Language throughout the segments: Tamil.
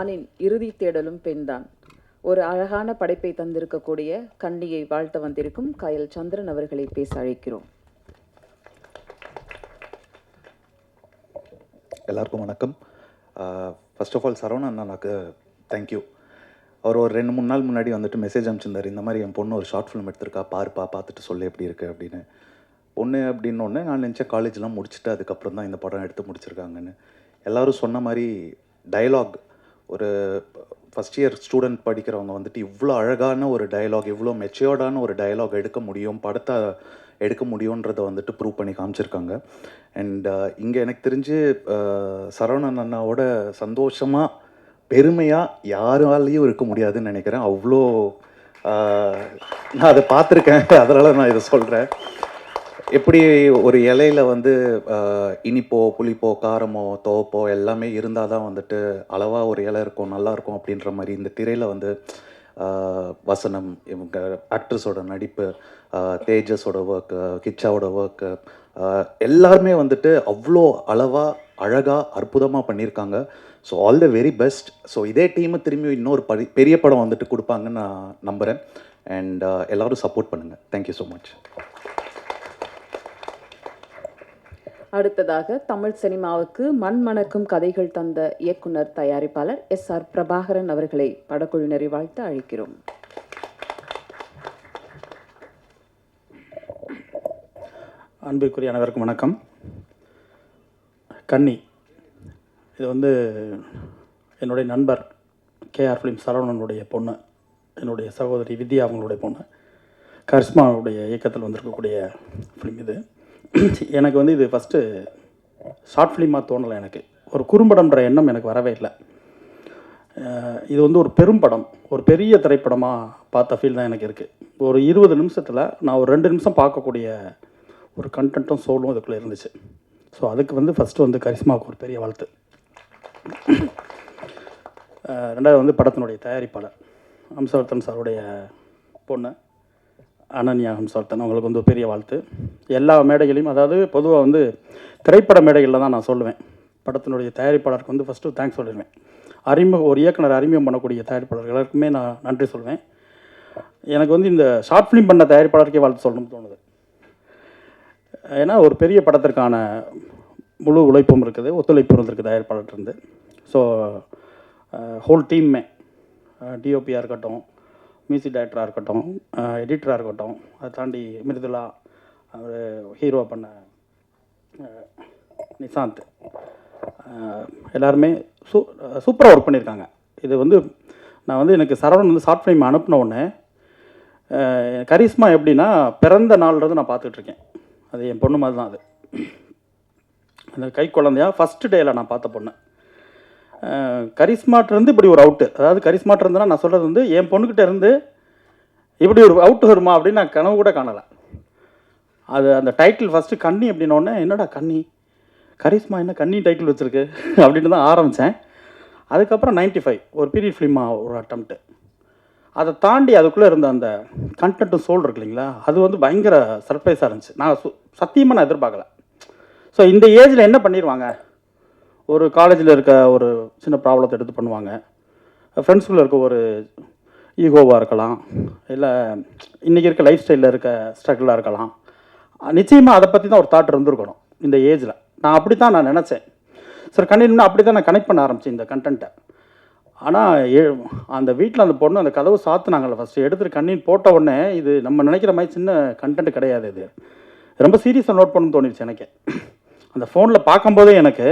ஆணின் இறுதி தேடலும் பெண்தான். ஒரு அழகான படைப்பை தந்திருக்கக்கூடிய கண்ணியை வாழ்த்த வந்திருக்கும் கயல் சந்திரன் அவர்களை பேச அழைக்கிறோம். எல்லாருக்கும் வணக்கம். ஃபர்ஸ்ட் ஆஃப் ஆல் சரவணன் அண்ணாக்கு தேங்க்யூ அவர் ஒரு ரெண்டு மூணு நாள் முன்னாடி வந்துட்டு மெசேஜ் அனுப்பிச்சிருந்தார். இந்த மாதிரி என் பொண்ணு ஒரு ஷார்ட் ஃபிலிம் எடுத்திருக்கா பாருப்பா பார்த்துட்டு சொல்லு எப்படி இருக்கு அப்படின்னு. பொண்ணு அப்படின்னு ஒன்று நான் நினச்சேன் காலேஜ்லாம் முடிச்சுட்டு அதுக்கப்புறம் தான் இந்த படம் எடுத்து முடிச்சிருக்காங்கன்னு. எல்லாரும் சொன்ன மாதிரி டயலாக் ஒரு ஃபஸ்ட் இயர் ஸ்டூடெண்ட் படிக்கிறவங்க வந்துட்டு இவ்வளோ அழகான ஒரு டயலாக் இவ்வளோ மெச்சோர்டான ஒரு டயலாக் எடுக்க முடியும் படத்தை எடுக்க முடியுன்றதை வந்துட்டு ப்ரூவ் பண்ணி காமிச்சிருக்காங்க. அண்ட் uh, இங்கே எனக்கு தெரிஞ்சு uh, சரவணன் அண்ணாவோட சந்தோஷமாக பெருமையாக யாராலையும் இருக்க முடியாதுன்னு நினைக்கிறேன். அவ்வளோ uh, நான் அதை பார்த்துருக்கேன். அதனால் நான் இதை சொல்கிறேன் எப்படி ஒரு இலையில வந்து அஹ், இனிப்போ புளிப்போ காரமோ துவப்போ எல்லாமே இருந்தால் தான் வந்துட்டு அளவாக ஒரு இலை இருக்கும் நல்லா இருக்கும் அப்படின்ற மாதிரி இந்த திரையில் வந்து அஹ், வசனம் இவங்க ஆக்ட்ரஸோட நடிப்பு அஹ், தேஜஸோட ஒர்க்கு கிச்சாவோட ஒர்க்கு எல்லாருமே வந்துட்டு அவ்வளோ அளவாக அழகாக அற்புதமாக பண்ணியிருக்காங்க. So all the very best so இதே டீமை திரும்பி இன்னொரு பரி பெரிய படம் வந்துட்டு கொடுப்பாங்கன்னு நான் நம்புகிறேன் அண்ட் எல்லாரும் சப்போர்ட் பண்ணுங்கள் தேங்க்யூ ஸோ மச் அடுத்ததாக தமிழ் சினிமாவுக்கு மண் மணக்கும் கதைகள் தந்த இயக்குனர் தயாரிப்பாளர் எஸ். ஆர். பிரபாகரன் அவர்களை படக்குழுவினரை வாழ்த்து அழைக்கிறோம். அன்பிற்குரிய அனைவருக்கும் வணக்கம். கன்னி இது வந்து என்னுடைய நண்பர் கேஆர் ஃபிலிம் சரவணனுடைய பொண்ணு என்னுடைய சகோதரி வித்யா அவங்களுடைய பொண்ணு. கரிஷ்மாவுடைய இயக்கத்தில் வந்திருக்கக்கூடிய ஃபிலிம் இது. எனக்கு வந்து இது ஃபஸ்ட்டு ஷார்ட் ஃபிலிமாக தோணலை எனக்கு. ஒரு குறும்படம்ன்ற எண்ணம் எனக்கு வரவே இல்லை. இது வந்து ஒரு பெரும் படம். ஒரு பெரிய திரைப்படமாக பார்த்த ஃபீல் தான் எனக்கு இருக்குது ஒரு இருபது நிமிஷத்தில் நான் ஒரு ரெண்டு நிமிஷம் பார்க்கக்கூடிய ஒரு கண்டென்ட்டும் சோலும் இதுக்குள்ளே இருந்துச்சு. ஸோ அதுக்கு வந்து ஃபஸ்ட்டு வந்து கரிஷ்மாவுக்கு ஒரு பெரிய வாழ்த்து. ரெண்டாவது வந்து படத்தினுடைய தயாரிப்பாளர் அம்சவர்த்தன் சாருடைய பொண்ணு. அனன்யா தான் உங்களுக்கு வந்து ஒரு பெரிய வாழ்த்து. எல்லா மேடைகளையும் அதாவது பொதுவாக வந்து திரைப்பட மேடைகளில் தான் நான் சொல்லுவேன். படத்தினுடைய தயாரிப்பாளருக்கு வந்து ஃபஸ்ட்டு தேங்க்ஸ் சொல்லிடுவேன். அறிமுக ஒரு இயக்குனர் அறிமுகம் பண்ணக்கூடிய தயாரிப்பாளர்கள் எல்லாருக்குமே நான் நன்றி சொல்வேன். எனக்கு வந்து இந்த ஷார்ட் ஃபிலிம் பண்ண தயாரிப்பாளருக்கே வாழ்த்து சொல்லணும்னு தோணுது. ஏன்னா ஒரு பெரிய படத்திற்கான முழு உழைப்பும் இருக்குது ஒத்துழைப்பு இருந்திருக்கு தயாரிப்பாளர்கிட்ட இருந்து. ஸோ ஹோல் டீம்மே டிஓபியாக இருக்கட்டும் மியூசிக் டைரக்டராக இருக்கட்டும் எடிட்டராக இருக்கட்டும் அதை தாண்டி மிருதுலா அவர் ஹீரோ பண்ண நிசாந்த் எல்லாருமே சூ சூப்பராக ஒர்க் பண்ணியிருக்காங்க. இது வந்து நான் வந்து எனக்கு சரவணன் வந்து ஷார்ட் ஃபிலிம் அனுப்பின உடனே அஹ், கரிஷ்மா எப்படின்னா பிறந்த நாள்லேருந்து நான் பார்த்துட்ருக்கேன் அது என் பொண்ணு மாதிரி தான் அது. அந்த கை குழந்தையா ஃபஸ்ட்டு டேயில் நான் பார்த்த பொண்ணு. கரிஸ்மாட்டிருந்து இப்படி ஒரு அவுட்டு அதாவது கரிஷ்மாட்டிருந்துனா நான் சொல்கிறது வந்து என் பொண்ணுக்கிட்ட இருந்து இப்படி ஒரு அவுட் வருமா அப்படின்னு நான் கனவு கூட காணலை. அது அந்த டைட்டில் ஃபஸ்ட்டு கண்ணி அப்படின்னோடனே என்னடா கண்ணி? கரிஷ்மா என்ன கண்ணி டைட்டில் வச்சுருக்கு? அப்படின்னு தான் ஆரம்பித்தேன் அதுக்கப்புறம் 95 ஃபைவ் ஒரு பீரியட் ஃபிலிமாக ஒரு அட்டம்ப்ட்டு அதை தாண்டி அதுக்குள்ளே இருந்த அந்த கண்டென்ட்டும் சோல் இருக்கு இல்லைங்களா அது வந்து பயங்கர சர்ப்ரைஸாக இருந்துச்சு. நான் சு சத்தியமாக நான் எதிர்பார்க்கல. ஸோ இந்த ஏஜில் என்ன பண்ணிடுவாங்க ஒரு காலேஜில் இருக்க ஒரு சின்ன ப்ராப்ளத்தை எடுத்து பண்ணுவாங்க. ஃப்ரெண்ட்ஸ்குள்ளே இருக்க ஒரு ஈகோவாக இருக்கலாம். இல்லை இன்றைக்கி இருக்க லைஃப் ஸ்டைலில் இருக்க ஸ்ட்ரகிளாக இருக்கலாம். நிச்சயமாக அதை பற்றி தான் ஒரு தாட் இருந்திருக்கணும் இந்த ஏஜில் நான் அப்படி தான் நான் நினச்சேன். சார் கண்டிப்பாக அப்படி தான் நான் கனெக்ட் பண்ண ஆரம்பித்தேன் இந்த கண்டென்ட்டை ஆனால் ஏ அந்த வீட்டில் அந்த பொண்ணு அந்த கதவு சாத்துனாங்கல்ல ஃபஸ்ட்டு எடுத்துட்டு கண்ணீர் போட்ட உடனே இது நம்ம நினைக்கிற மாதிரி சின்ன கண்டென்ட் கிடையாது இது. ரொம்ப சீரியஸாக நோட் பண்ணணும்னு தோணிடுச்சு எனக்கு. அந்த ஃபோனில் பார்க்கும்போதே எனக்கு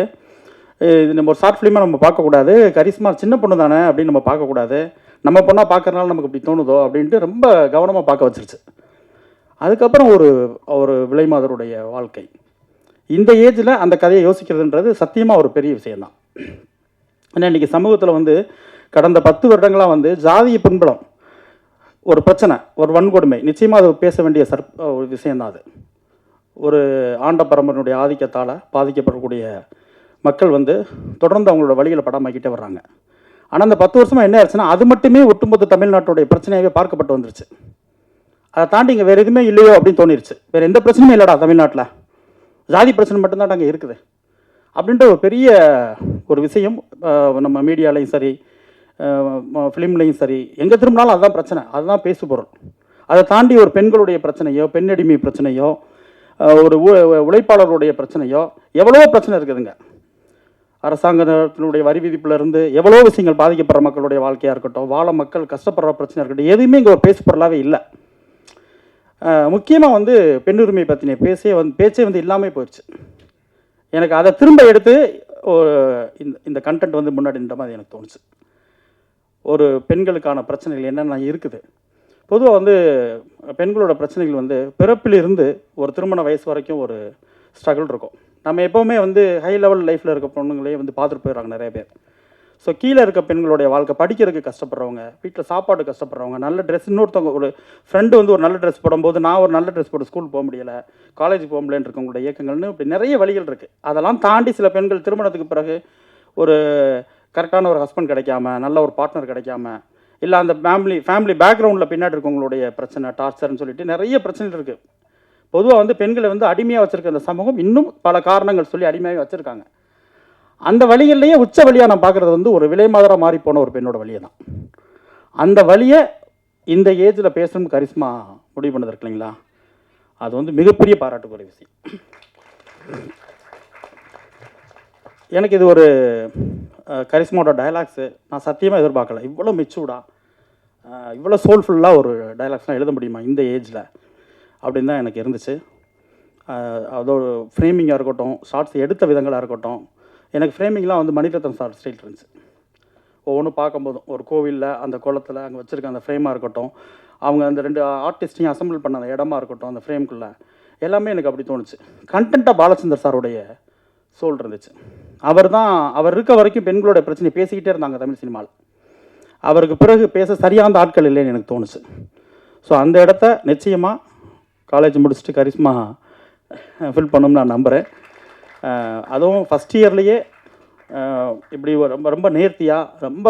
இது நம்ம ஒரு ஷார்ட் ஃபிலிமாக நம்ம பார்க்கக்கூடாது. கரிஷ்மா சின்ன பொண்ணு தானே அப்படின்னு நம்ம பார்க்கக்கூடாது. நம்ம பொண்ணாக பார்க்கறனால நமக்கு இப்படி தோணுதோ அப்படின்ட்டு ரொம்ப கவனமாக பார்க்க வச்சிருச்சு. அதுக்கப்புறம் ஒரு ஒரு விலைமாதருடைய வாழ்க்கை. இந்த ஏஜில் அந்த கதையை யோசிக்கிறதுன்றது சத்தியமாக ஒரு பெரிய விஷயந்தான் ஏன்னா இன்றைக்கி சமூகத்தில் வந்து கடந்த பத்து வருடங்களாக வந்து ஜாதிய பின்புலம் ஒரு பிரச்சனை ஒரு வன்கொடுமை. நிச்சயமாக அது பேச வேண்டிய சற் ஒரு விஷயந்தான் அது. ஒரு ஆண்ட பரம்பரனுடைய ஆதிக்கத்தால் பாதிக்கப்படக்கூடிய மக்கள் வந்து தொடர்ந்து அவங்களோட வழிகளை படமாக்கிட்டே வர்றாங்க. ஆனால் அந்த பத்து வருஷமாக என்ன ஆச்சுன்னா அது மட்டுமே ஒட்டுமொத்த தமிழ்நாட்டுடைய பிரச்சனையாகவே பார்க்கப்பட்டு வந்துருச்சு. அதை தாண்டி இங்கே வேறு எதுவுமே இல்லையோ அப்படின்னு தோணிருச்சு. வேறு எந்த பிரச்சனையும் இல்லைடா தமிழ்நாட்டில். ஜாதி பிரச்சனை மட்டும்தான் அங்கே இருக்குது. அப்படின்ற ஒரு பெரிய ஒரு விஷயம் நம்ம மீடியாலையும் சரி ஃபிலிம்லேயும் சரி எங்கே திரும்பினாலும் அதுதான் பிரச்சனை. அதுதான் பேசு பொருள். அதை தாண்டி ஒரு பெண்களுடைய பிரச்சனையோ பெண்ணடிமை பிரச்சனையோ ஒரு உ- பிரச்சனையோ எவ்வளவோ பிரச்சனை இருக்குதுங்க. அரசாங்கத்தினுடைய வரி விதிப்புலேருந்து எவ்வளோ விஷயங்கள் பாதிக்கப்படுற மக்களுடைய வாழ்க்கையாக இருக்கட்டும் வாழ மக்கள் கஷ்டப்படுற பிரச்சனை இருக்கட்டும் எதுவுமே இங்கே ஒரு பேசு பொருளாகவே இல்லை. முக்கியமாக வந்து பெண்ணுரிமை பற்றின பேசே வந்து பேச்சே வந்து இல்லாமல் போயிடுச்சு எனக்கு அதை திரும்ப எடுத்து ஒரு இந்த இந்த கண்டென்ட் வந்து முன்னாடி நின்ற மாதிரி எனக்கு தோணுச்சு. ஒரு பெண்களுக்கான பிரச்சனைகள் என்னென்ன இருக்குது? பொதுவாக வந்து பெண்களோட பிரச்சனைகள் வந்து பிறப்பிலிருந்து ஒரு திருமண வயசு வரைக்கும் ஒரு ஸ்ட்ரகிள் இருக்கும். நம்ம எப்போவுமே வந்து ஹை லெவல் லைஃப்பில் இருக்க பொண்ணுங்களே வந்து பார்த்துட்டு போயிடுறாங்க நிறைய பேர். ஸோ கீழே இருக்க பெண்களுடைய வாழ்க்கை படிக்கிறதுக்கு கஷ்டப்படுறவங்க வீட்டில் சாப்பாடு கஷ்டப்படுறவங்க நல்ல ட்ரெஸ் இன்னொருத்தவங்க ஒரு ஃப்ரெண்டு வந்து ஒரு நல்ல ட்ரெஸ் போடும்போது நான் ஒரு நல்ல ட்ரெஸ் போட்டு ஸ்கூல் போக முடியலை காலேஜ் போக முடியலன்னு இருக்கவங்களோட இயக்கங்கள்னு இப்படி நிறைய வழிகள் இருக்குது அதெல்லாம் தாண்டி சில பெண்கள் திருமணத்துக்கு பிறகு ஒரு கரெக்டான ஒரு ஹஸ்பண்ட் கிடைக்காம நல்ல ஒரு பார்ட்னர் கிடைக்காம இல்லை அந்த ஃபேமிலி ஃபேமிலி பேக்ரவுண்டில் பின்னாடி இருக்கவங்களுடைய பிரச்சனை டார்ச்சர்னு சொல்லிட்டு நிறைய பிரச்சனைகள் இருக்குது பொதுவாக வந்து பெண்களை வந்து அடிமையாக வச்சுருக்க அந்த சமூகம் இன்னும் பல காரணங்கள் சொல்லி அடிமையாக வச்சுருக்காங்க. அந்த வழிகள்லேயே உச்ச வழியாக நான் பார்க்குறது வந்து ஒரு விலை மாதிரி மாறி போன ஒரு பெண்ணோட வழியை தான். அந்த வழியை இந்த ஏஜில் பேசணும் கரிஸ்மா முடிவு பண்ணது இருக்கு இல்லைங்களா? அது வந்து மிகப்பெரிய பாராட்டுக்குரிய விஷயம். எனக்கு இது ஒரு கரிஷ்மாவோட கரிஸ்மாவோட டயலாக்ஸு நான் சத்தியமாக எதிர்பார்க்கல. இவ்வளோ மெச்சூர்டாக இவ்வளோ சோல்ஃபுல்லாக ஒரு டயலாக்ஸ்லாம் எழுத முடியுமா இந்த ஏஜில்? அப்படின்னு தான் எனக்கு இருந்துச்சு. அதோட ஃப்ரேமிங்காக இருக்கட்டும் ஷார்ட்ஸ் எடுத்த விதங்களாக இருக்கட்டும் எனக்கு ஃப்ரேமிங்லாம் வந்து மணிரத்னம் சார் ஸ்டைல் இருந்துச்சு. ஒவ்வொன்றும் பார்க்கும்போதும் ஒரு கோவிலில் அந்த குளத்தில் அங்கே வச்சுருக்க அந்த ஃப்ரேமாக இருக்கட்டும் அவங்க அந்த ரெண்டு ஆர்டிஸ்டையும் அசம்பிள் பண்ண அந்த இடமா இருக்கட்டும் அந்த ஃப்ரேம்குள்ளே எல்லாமே எனக்கு அப்படி தோணுச்சு. கண்டென்ட்டாக பாலச்சந்தர் சாருடைய சோல் இருந்துச்சு. அவர் தான் அவர் இருக்க வரைக்கும் பெண்களோட பிரச்சனை பேசிக்கிட்டே இருந்தாங்க தமிழ் சினிமாவில். அவருக்கு பிறகு பேச சரியான ஆட்கள் இல்லைன்னு எனக்கு தோணுச்சு. ஸோ அந்த இடத்த நிச்சயமாக காலேஜ் முடிச்சுட்டு கரிஸ்மா ஃபில் பண்ணணும்னு நான் நம்புகிறேன் அதுவும் ஃபஸ்ட் இயர்லேயே இப்படி ஒரு ரொம்ப ரொம்ப நேர்த்தியாக ரொம்ப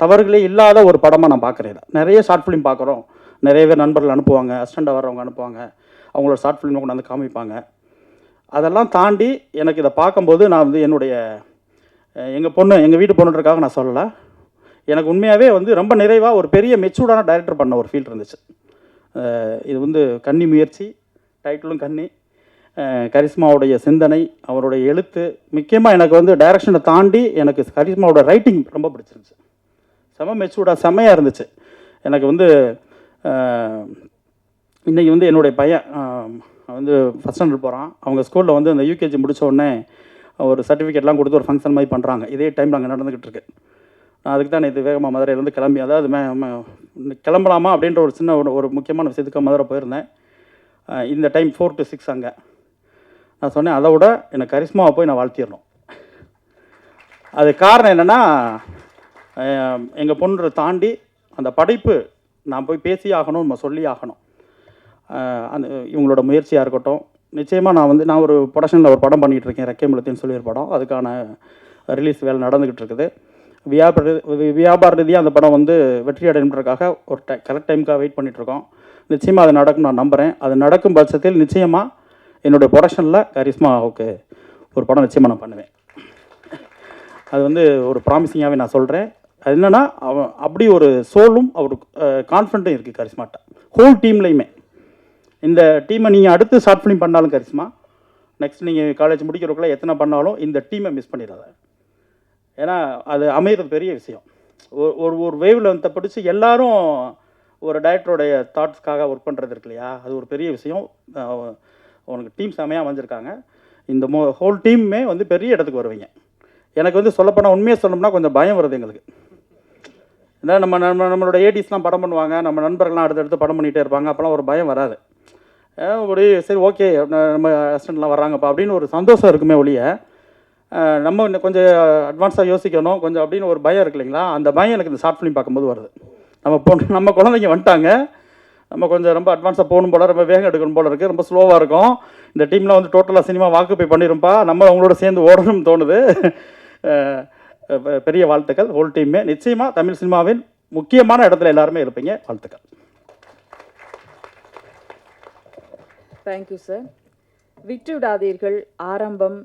தவறுகளே இல்லாத ஒரு படமாக நான் பார்க்குறேன் இதை. நிறைய ஷார்ட் ஃபிலிம் பார்க்குறோம் நிறைய பேர் நண்பர்கள் அனுப்புவாங்க அசிஸ்டண்டாக வர்றவங்க அனுப்புவாங்க. அவங்களோட ஷார்ட் ஃபிலிம் கொண்டாந்து காமிப்பாங்க. அதெல்லாம் தாண்டி எனக்கு இதை பார்க்கும்போது நான் வந்து என்னுடைய எங்கள் பொண்ணு எங்கள் வீட்டு பொண்ணுன்றக்காக நான் சொல்லலை. எனக்கு உண்மையாகவே வந்து ரொம்ப நிறைவாக ஒரு பெரிய மெச்சூர்டான டைரக்டர் பண்ண ஒரு ஃபீல் இருந்துச்சு. இது வந்து கன்னி முயற்சி டைட்டிலும் கன்னி. கரிஷ்மாவுடைய கரிஸ்மாவுடைய சிந்தனை அவருடைய எழுத்து. முக்கியமாக எனக்கு வந்து டைரக்ஷனை தாண்டி எனக்கு கரிஸ்மாவோட ரைட்டிங் ரொம்ப பிடிச்சிருந்துச்சு. செம மெச்சூர்டாக செம்மையாக இருந்துச்சு. எனக்கு வந்து இன்றைக்கி வந்து என்னுடைய பையன் வந்து ஃபஸ்ட் ஸ்டாண்டர்ட் போகிறான் அவங்க ஸ்கூலில் வந்து அந்த யூகேஜி முடித்த உடனே ஒரு சர்டிஃபிகேட்லாம் கொடுத்து ஒரு ஃபங்க்ஷன் மாதிரி பண்ணுறாங்க இதே டைமில் அங்கே நடந்துக்கிட்டு இருக்கு. அதுக்கு தான் இது வேகமாக மதுரையிலேருந்து கிளம்பி அதாவது மே- கிளம்பலாமா அப்படின்ற ஒரு சின்ன ஒரு ஒரு முக்கியமான விஷயத்துக்கு மதுரை போயிருந்தேன். இந்த டைம் ஃபோர் டு சிக்ஸ் அங்கே. நான் சொன்னேன் அதை விட எனக்கு கரிஸ்மாவை போய் நான் வாழ்த்திடணும். அது காரணம் என்னென்னா எங்கள் பொண்ணு தாண்டி அந்த படைப்பு நான் போய் பேசி ஆகணும் நம்ம சொல்லி ஆகணும். அந்த இவங்களோட முயற்சியாக இருக்கட்டும். நிச்சயமாக நான் வந்து நான் ஒரு ப்ரொடக்ஷனில் ஒரு படம் பண்ணிகிட்டு இருக்கேன் ரெக்கேமுலத்தின்னு சொல்லி ஒரு படம். அதுக்கான ரிலீஸ் வேலை நடந்துக்கிட்டு இருக்குது. வியாபார வியாபார ரீதியாக அந்த படம் வந்து வெற்றி அடைன்றதுக்காக ஒரு டை கரெக்ட் டைமுக்காக வெயிட் பண்ணிகிட்ருக்கோம் நிச்சயமாக அது நடக்கும் நான் நம்புகிறேன் அது நடக்கும் பட்சத்தில் நிச்சயமாக என்னுடைய ப்ரொடக்ஷனில் கரிஸ்மாவுக்கு ஒரு படம் நிச்சயமாக நான் பண்ணுவேன். அது வந்து ஒரு ப்ராமிசிங்காகவே நான் சொல்கிறேன் அது என்னென்னா அவன் அப்படி ஒரு சோலும் அவர் கான்ஃபிடண்ட்டும் இருக்குது கரிஸ்மாட்ட ஹோல் டீம்லேயுமே இந்த டீமை நீங்கள் அடுத்து ஷார்ட் ஃபிலிம் பண்ணாலும் கரிஸ்மா நெக்ஸ்ட் நீங்கள் காலேஜ் முடிக்கிறதுக்குள்ள எத்தனை பண்ணாலும் இந்த டீமை மிஸ் பண்ணிடாத. ஏன்னா அது அமைகிறது பெரிய விஷயம். ஒரு ஒரு ஒரு வேவில் வந்து பிடிச்சி எல்லாரும் ஒரு டைரக்டருடைய தாட்ஸ்க்காக ஒர்க் பண்ணுறது இருக்கு இல்லையா? அது ஒரு பெரிய விஷயம். உனக்கு டீம் செமையாக அமைஞ்சிருக்காங்க. இந்த மோ ஹோல் டீமுமே வந்து பெரிய இடத்துக்கு வருவீங்க. எனக்கு வந்து சொல்லப்போனால் உண்மையாக சொல்லணும்னா கொஞ்சம் பயம் வருது எங்களுக்கு. ஏன்னா நம்ம நம்ம நம்மளோட ஏடிஸ்லாம் படம் பண்ணுவாங்க. நம்ம நண்பர்கள்லாம் அடுத்தடுத்து படம் பண்ணிகிட்டே இருப்பாங்க. அப்போலாம் ஒரு பயம் வராது. அப்படி சரி ஓகே நம்ம அசிஸ்டண்ட்லாம் வர்றாங்கப்பா அப்படின்னு ஒரு சந்தோஷம் இருக்குமே ஒழிய நம்ம இன்னும் கொஞ்சம் அட்வான்ஸாக யோசிக்கணும். கொஞ்சம் அப்படின்னு ஒரு பயம் இருக்கு இல்லைங்களா? அந்த பயம் எனக்கு இந்த ஷார்ட் ஃபிலிம் பார்க்கும்போது வருது. நம்ம பொண்ணு நம்ம குழந்தைங்க வந்துட்டாங்க. நம்ம கொஞ்சம் ரொம்ப அட்வான்ஸாக போகணும் போல ரொம்ப வேகம் எடுக்கணும் போல இருக்குது ரொம்ப ஸ்லோவாக இருக்கும். இந்த டீமில் வந்து டோட்டலாக சினிமா வாக்குப்பை பண்ணிருப்பா நம்ம அவங்களோட சேர்ந்து ஓடணும்னு தோணுது. பெரிய வாழ்த்துக்கள். ஹோல் டீமே நிச்சயமாக தமிழ் சினிமாவின் முக்கியமான இடத்துல எல்லாருமே இருப்பீங்க. வாழ்த்துக்கள். தேங்க்யூ சார் விட்டு விடாதீர்கள் ஆரம்பம்